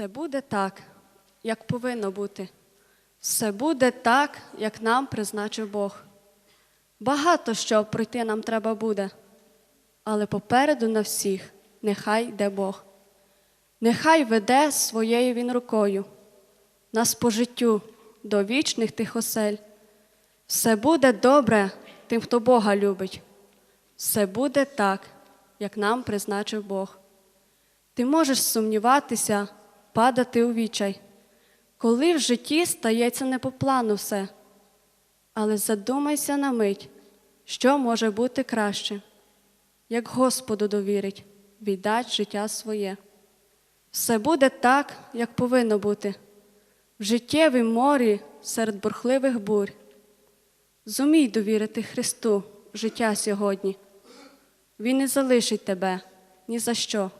Все буде так, як повинно бути. Все буде так, як нам призначив Бог. Багато що пройти нам треба буде, але попереду на всіх нехай йде Бог. Нехай веде своєю Він рукою, нас по життю до вічних тих осель. Все буде добре тим, хто Бога любить. Все буде так, як нам призначив Бог. Ти можеш сумніватися, падати у вічай, коли в житті стається не по плану все. Але задумайся на мить, що може бути краще, як Господу довірить, віддать життя своє. Все буде так, як повинно бути, в життєвім морі серед бурхливих бурь. Зумій довірити Христу життя сьогодні. Він не залишить тебе ні за що.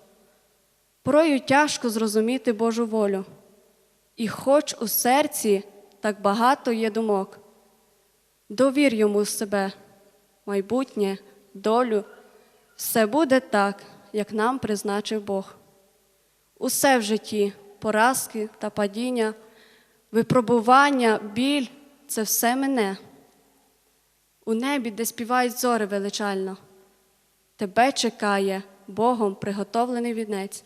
Порою тяжко зрозуміти Божу волю, і хоч у серці так багато є думок, довір йому себе, майбутнє, долю, все буде так, як нам призначив Бог. Усе в житті, поразки та падіння, випробування, біль це все мене. У небі, де співають зори величально, тебе чекає Богом приготовлений вінець.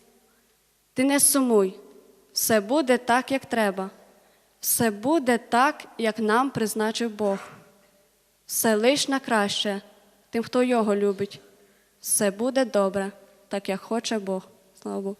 Ти не сумуй, все буде так, як треба, все буде так, як нам призначив Бог. Все лиш на краще тим, хто його любить. Все буде добре, так як хоче Бог. Слава Богу.